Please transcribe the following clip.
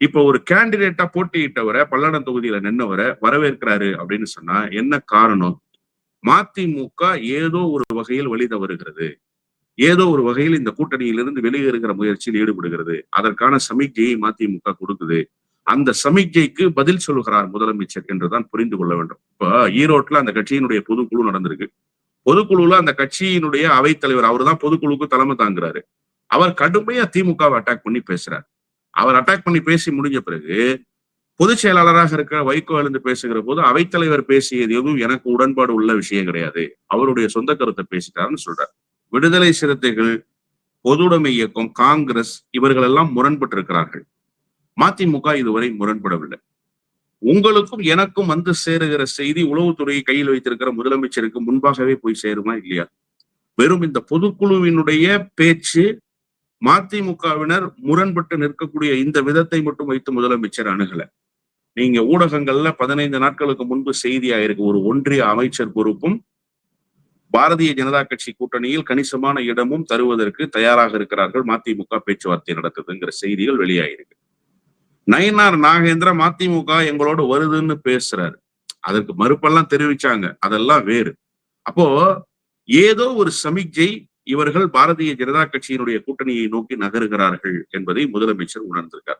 இப்ப ஒரு கேண்டிடேட்டா போட்டியிட்டவரை பல்லடம் தொகுதியில நின்னவரை வரவேற்கிறாரு அப்படின்னு சொன்னா என்ன காரணம்? மதிமுக ஏதோ ஒரு வகையில் வழி தவறுகிறது. ஏதோ ஒரு வகையில் இந்த கூட்டணியிலிருந்து வெளியேறுகிற முயற்சியில் ஈடுபடுகிறது. அதற்கான சமிக்ஞையை மதிமுக கொடுக்குது. அந்த சமிக்ஞைக்கு பதில் சொல்கிறார் முதலமைச்சர் என்றுதான் புரிந்து கொள்ள வேண்டும். இப்ப ஈரோட்ல அந்த கட்சியினுடைய பொதுக்குழு நடந்திருக்கு. பொதுக்குழுல அந்த கட்சியினுடைய அவைத்தலைவர் அவர் தான் பொதுக்குழுக்கு தலைமை தாங்குறாரு. அவர் கடுமையா திமுகவை அட்டாக் பண்ணி பேசுறார். அவர் அட்டாக் பண்ணி பேசி முடிஞ்ச பிறகு பொதுச் செயலாளராக இருக்கிற வைகோ எழுந்து பேசுகிற போது அவைத்தலைவர் பேசியது எதுவும் எனக்கு உடன்பாடு உள்ள விஷயம் கிடையாது. அவருடைய சொந்த கருத்தை பேசிட்டாருன்னு சொல்றார். விடுதலை சிறுத்தைகள் பொதுவுடைமை இயக்கம் காங்கிரஸ் இவர்கள் எல்லாம் முரண்பட்டு இருக்கிறார்கள் மதிமுக இதுவரை முரண்படவில்லை. உங்களுக்கும் எனக்கும் வந்து சேருகிற செய்தி உளவுத்துறையை கையில் வைத்திருக்கிற முதலமைச்சருக்கு முன்பாகவே போய் சேருமா இல்லையா? வெறும் இந்த பொதுக்குழுவினுடைய பேச்சு மதிமுகவினர் முரண்பட்டு நிற்கக்கூடிய இந்த விதத்தை மட்டும் வைத்து முதலமைச்சர் அணுகல. நீங்க ஊடகங்கள்ல பதினைந்து நாட்களுக்கு முன்பு செய்தியா இருக்கு ஒரு ஒன்றிய அமைச்சர் பொறுப்பும் பாரதிய ஜனதா கட்சி கூட்டணியில் கணிசமான இடமும் தருவதற்கு தயாராக இருக்கிறார்கள் மதிமுக பேச்சுவார்த்தை நடத்துதுங்கிற செய்திகள் வெளியாயிருக்கு. நயினார் நாகேந்திர மதிமுக எங்களோட வருதுன்னு பேசுறாரு. அதற்கு மறுப்பெல்லாம் தெரிவிச்சாங்க. அதெல்லாம் வேறு. அப்போ ஏதோ ஒரு சமிக்ஜை இவர்கள் பாரதிய ஜனதா கட்சியினுடைய கூட்டணியை நோக்கி நகருகிறார்கள் என்பதை முதலமைச்சர் உணர்ந்திருக்கார்.